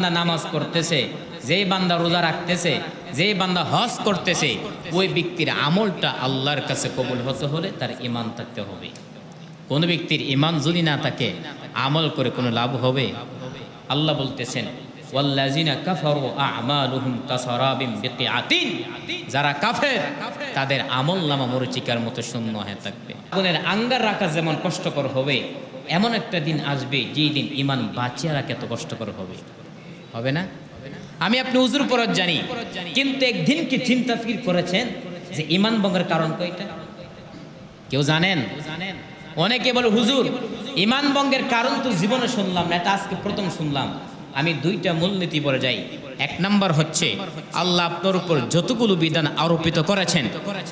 বান্দা নামাজ পড়তেছে যেই বান্দা রোজা রাখতেছে যেই বান্দা হজ করতেছে, ওই ব্যক্তির আমলটা আল্লাহর কাছে কবুল হতে হলে তার ইমান থাকতে হবে। কোন ব্যক্তির ইমান যদি না থাকে, আমল করে কোনো লাভ হবে? আল্লাহ বলতেছেন যারা কাফের, তাদের আমল নামা মরুচিকার মতো শূন্য হয়ে থাকবে। আগুনের আঙ্গার রাখা যেমন কষ্টকর হবে, এমন একটা দিন আসবে যেই দিন ইমান বাঁচিয়ে রাখা এত কষ্টকর হবে। হবে না? আমি আপনি উজুর পরত জানি, কিন্তু একদিন কি চিন্তা ফির করেছেন যে ইমান ভঙ্গের কারণ কয়টা? কেউ জানেন? অনেকে বলে, হুজুর ইমান ভঙ্গের কারণ তো জীবনে শুনলাম না, এটা আজকে প্রথম শুনলাম। আমি দুইটা মূলনীতি বলে যাই। এক নম্বর হচ্ছে, আল্লাহ আপনার উপর যতগুলো বিধান আরোপিত করেছেন,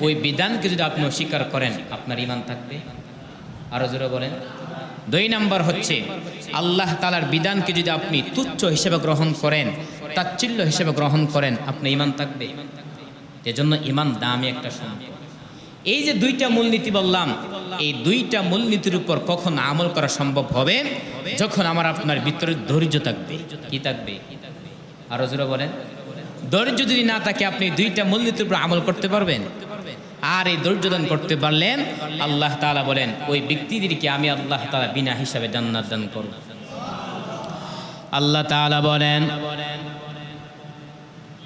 ওই বিধানকে যদি আপনি অস্বীকার করেন, আপনার ইমান থাকবে? আরও জোরে বলেন। দুই নাম্বার হচ্ছে আল্লাহ তালার বিধানকে যদি আপনি তুচ্ছ হিসেবে গ্রহণ করেন, তাচ্ছিল্য হিসেবে গ্রহণ করেন, আপনি ইমান থাকবে। এজন্য ইমান দামি একটা সম্পদ। এই যে দুইটা মূলনীতি বললাম, এই দুইটা মূলনীতির উপর কখন আমল করা সম্ভব হবে? যখন আমার আপনার ভিতরে ধৈর্য থাকবে। কি থাকবে? আরও জোরে বলেন। ধৈর্য যদি না থাকে, আপনি দুইটা মূলনীতির উপর আমল করতে পারবেন? আর এই ধৈর্য দান করতে পারলেন আল্লাহ তাআলা বলেন ওই ব্যক্তিদেরকে আমি আল্লাহ তাআলা বিনা হিসাবে জান্নাত দান করব আল্লাহ তাআলা বলেন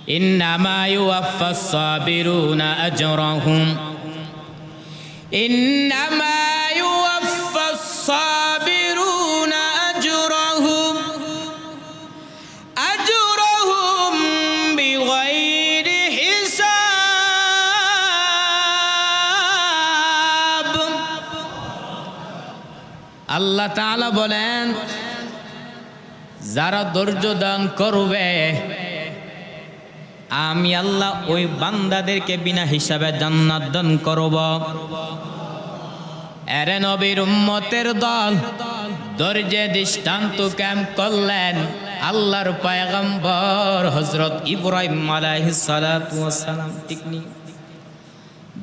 إنما يوفى الصابرون أجرهم إنما আল্লাহ তাআলা বলেন, যারা ধৈর্য দান করবে, আমি আল্লাহ ওই বান্দাদেরকে বিনা হিসাবে জান্নাত দান করব। এরে নবীর উম্মতের দল দর্জে দৃষ্টান্ত ক্যাম্প করলেন আল্লাহর পয়গম্বর হজরত ইব্রাহিম আলাইহিস সালাতু ওয়াস সালাম, ঠিক নি?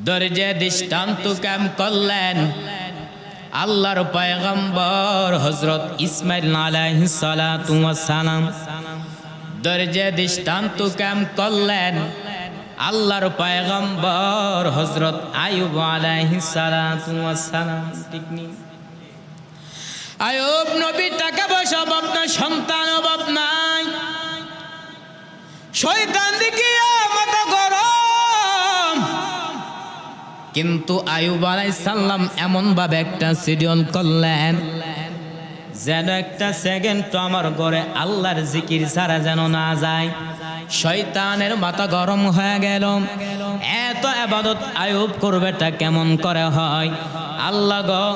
দর্জে দৃষ্টান্ত ক্যাম্প করলেন আল্লাহর পয়গম্বর হজরত ইসমাইল সালাম দরজে দৃষ্টান্ত ক্যাম করলেন। আল্লাহর পয়গম্বর হজরত আয়ুব আলাইহিস সালাতু ওয়াস সালাম ঠিক নি? আয়ুব নবী টাকা পয়সা অভাব নাই, সন্তান অভাব নাই। শয়তান দিকে কিন্তু আয়ুব আলাই সাল্লাম এমন ভাবে একটা সিডিউল করলেন, যেন একটা সেকেন্ড তো আমার ঘরে আল্লাহর জিকির ছাড়া যেন না যায়। শয়তানের মাথা গরম হয়ে গেল। এত আবাদত আয়ুব করবেটা কেমন করে হয়? আল্লাহ গো,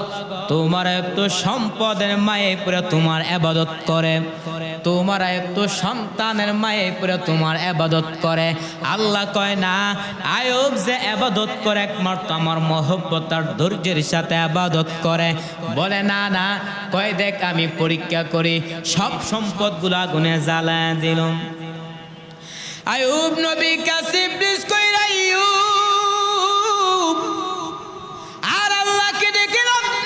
তোমার একটু সম্পদের মায়ে পুরো তোমার আবাদত করে। তোমার একটু সন্তানের মায়ে পুরো তোমার আবাদত করে। আল্লাহ কয় না, আয়ুব যে আবাদত করে একমাত্র আমার মহব্বত আর ধৈর্যের সাথে আবাদত করে। বলে, না না, কয় দেখ আমি পরীক্ষা করি, সব সম্পদগুলো আগুনে জ্বালা দিলাম। আয়ুব নবী কাছে প্লিজ কইরা আইয়ুব আর আল্লাহকে ডেকে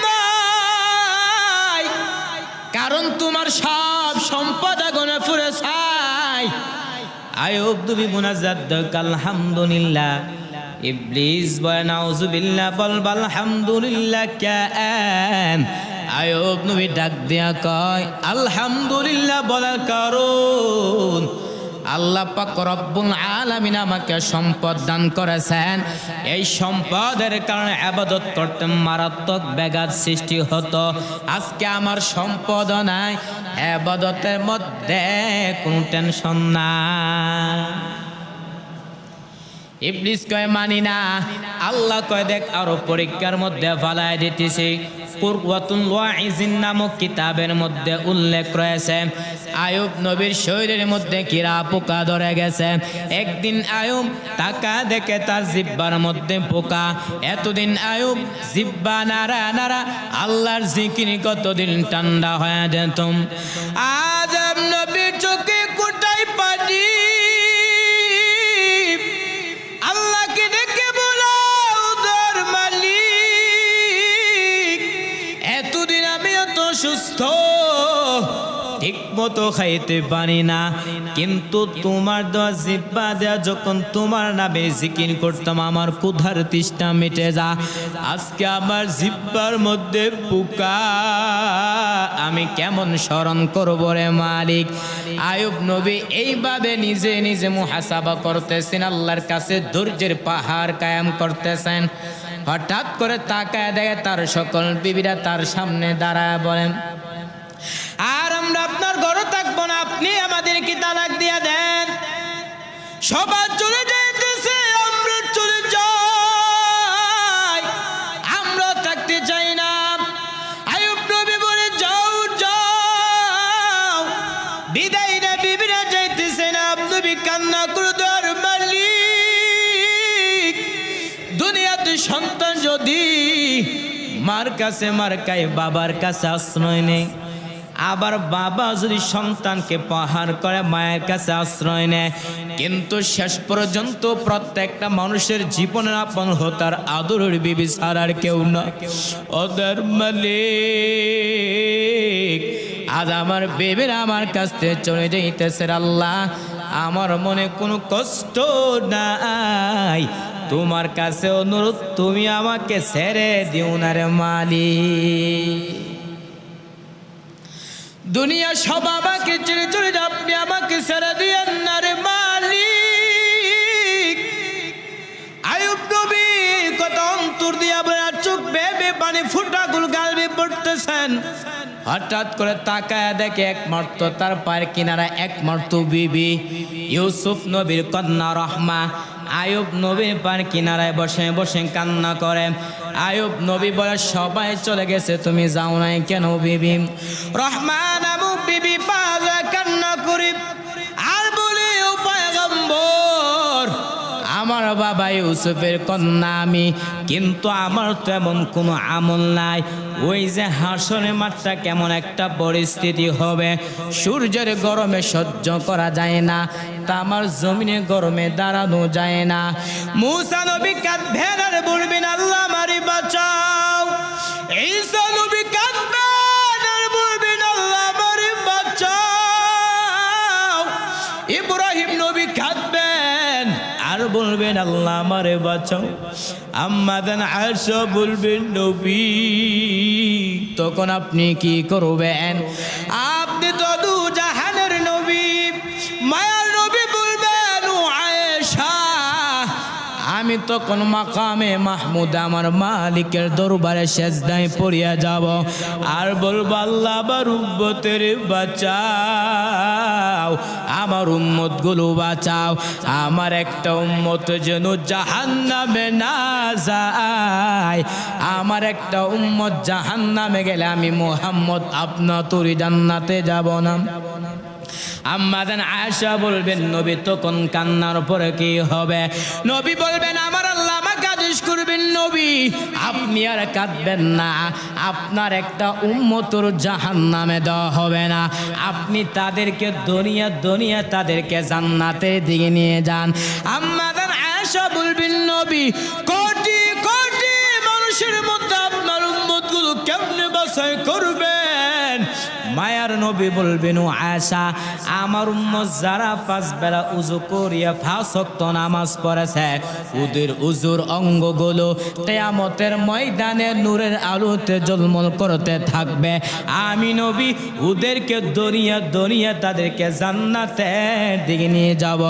নাই। কারণ তোমার সব সম্পদ আগুনে পুরে ছাই। আয়ুব তুমি মুনাজাত দেখ আলহামদুলিল্লাহ ইবলিস বয়, নাউজুবিল্লাহ বল বল আলহামদুলিল্লাহ কেন আয়ুব নবী ডাক দিয়া কয়, আলহামদুলিল্লাহ বলার কারণ। আল্লাহ পাক রব্বুল আলামিন আমাকে সম্পদ দান করেছেন। এই সম্পদের কারণে আবাদত করতে মারাত্মক ব্যাঘাত সৃষ্টি হতো। আজকে আমার সম্পদ নাই, আবাদতের মধ্যে কোনো টেনশন নাই। ইবলিস কয়, মানি না। আল্লাহ কয়, দেখ, আরও পরীক্ষার মধ্যে ফালাই দিতেছি। কুরওয়াতুল ওয়াইজিন নামক কিতাবের মধ্যে উল্লেখ রয়েছে, আয়ুব নবীর শরীরের মধ্যে কিরা পোকা ধরে গেছে। একদিন আয়ুব টাকা দেখে তার জিব্বার মধ্যে পোকা। এতদিন আয়ুব জিব্বা নাড়া নাড়া, আল্লাহর জিকির কতদিন ঠান্ডা হয়ে যেত আজ মতো খাইতে পারি না। কিন্তু তোমার দেওয়া দেওয়া যখন তোমার নামে জিকির করতাম, আমার ক্ষুধার তৃষ্ণা মিটে যা। আজকে আমার জিব্বার মধ্যে পোকা, আমি কেমন স্মরণ করব রে মালিক? আয়ুব নবী এইভাবে নিজে নিজে মুহাসাবা করতেছেন, আল্লাহর কাছে ধৈর্যের পাহাড় কায়াম করতেছেন। হঠাৎ করে তাকায় দেখে তার সকল বিবিরা তার সামনে দাঁড়ায় বলেন আর আমরা আপনার ঘরে থাকব না, আপনি আমাদেরকে তালাক দিয়ে দেন। সবার চলে যাইতেছে, আমরা চলে যাই। আমরা থাকতে চাই না। আয়ুব নবী বলে, যাও যাও। বিদায় না, বিবিরা যাইতেছে না। নবী কান্না করে মালিক, দুনিয়াতে সন্তান যদি মার কাছে মার কায় বাবার কাছে আশ্রয় নেই আবার বাবা যদি সন্তানকে পাহাড় করে, মায়ের কাছে আশ্রয় নেয়, কিন্তু শেষ পর্যন্ত প্রত্যেকটা মানুষের জীবনের আপন হতার আদরের বিবি ছাড়ার কেউ না। ওদের মালিক, আজ আমার বেবির আমার কাছ থেকে চলে যাইতেছে আল্লাহ। আমার মনে কোনো কষ্ট নাই। তোমার কাছে অনুরোধ, তুমি আমাকে ছেড়ে দিও না রে মালিক। দুনিয়া সব আমাকে ছেড়ে চলে যাবে আমাকে ছেড়ে দিয়েন মালিক। আয়ুব নবী কত অন্তর দিয়া আর চোখ বেবে পানি ফুটাগুল গালবে পড়তেছেন। হঠাৎ করে তাকায় দেখে একমাত্র তার পায়ের কিনারা একমাত্র বিবি। ইউসুফ নবীর কন্যা রহমা। আয়ুব নবীর পার কিনারায় বসে বসে কান্না করে। আয়ুব নবী বলে সবাই চলে গেছে তুমি যাও নাই কেন বিবি? রহমান বাবা ইউসুফের কন্যা আমি। কিন্তু আমার তো এমন কোনো আমল নাই। ওই যে হাসনের মাঠটা কেমন একটা পরিস্থিতি হবে। সূর্যের গরমে সহ্য করা যায় না। তা আমার জমিনে গরমে দাঁড়ানো যায় না। মুসা নবী কাঁদবেন আর বলবেন, আল্লাহ মারি বাঁচাও। ঈসা নবী বলবেন, আল্লাহ আমারে বাঁচাও। আম্মাদান আয়সা বলবেন নবী, তখন আপনি কি করবেন? আপনি তো দু জাহানের নবী, মায়ার নবী বলবেন আয়েশা, আমি তখন মাকামে মাহমুদ, আমার মালিকের দরবারে সেজদায় পড়িয়া যাব। আর বলব, আল্লাহ আবার উম্মতের বাঁচাও। আমার উম্মতগুলো বাঁচাও। আমার একটা উম্মত যেন জাহান্নামে না যায়। আমার একটা উম্মত জাহান্নামে গেলে আমি মোহাম্মদ আপনা তরি জান্নাতে যাব না। আম্মাদান আয়সা বলবেন, নবী তখন কান্নার পরে কি হবে? নবী বলবেন, আমার আদেশ করবেন, নবী, আপনি আর কাঁদবেন না। আপনার একটা উম্মতর জাহান নামে দেওয়া হবে না। আপনি তাদেরকে দুনিয়া দুনিয়া তাদেরকে জান্নাতের দিকে নিয়ে যান। আম্মাদান আয়সা বলবেন, নবী, কোটি কোটি মানুষের মধ্যে আপনার উম্মতগুলো কেমনে বাছাই করবেন মায়ার নবী বলবেন আয়সা আমার উম্মত যারা পাঁচ বেলা উজু করিয়া ফাঁসক্ত নামাজ পড়েছে, ওদের উজুর অঙ্গগুলো তেয়ামতের ময়দানে নূরের আলোতে জলমল করতে থাকবে। আমি নবী, ওদেরকে দরিয়া দরিয়া তাদেরকে জান্নাতের দিকে নিয়ে যাব।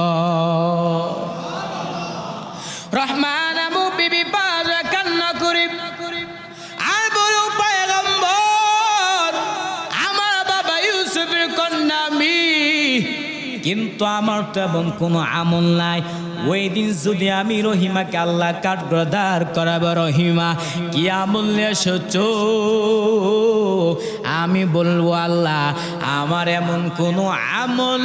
রহমান কিন্তু আমার তো এমন কোনো আমল নাই। ওই দিন যদি আমি রহিমাকে আল্লাহ কাঠগ্রদার করাবো রহিমা, কি আমল নিয়ে এসেছ? আমি বলব আল্লাহ, আমার এমন কোনো আমল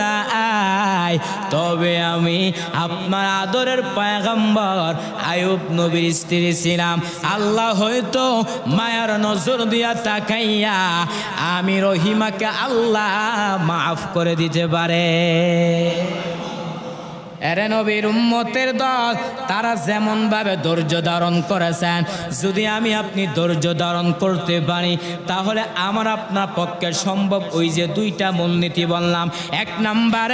নাই। তবে আমি আপনার আদরের পায়গম্বর আয়ুব নবীর স্ত্রী ছিলাম। আল্লাহ হয়তো মায়ার নজর দিয়া তাকাইয়া আমি রহিমাকে আল্লাহ মাফ করে দিতে পারে। এরে নবীর উম্মতের দল, তারা যেমন ভাবে ধৈর্য ধারণ করেছেন, যদি আমি আপনি ধৈর্য ধারণ করতে পারি, তাহলে আমার আপনার পক্ষে সম্ভব। ওই যে দুইটা মূলনীতি বললাম। এক নাম্বারে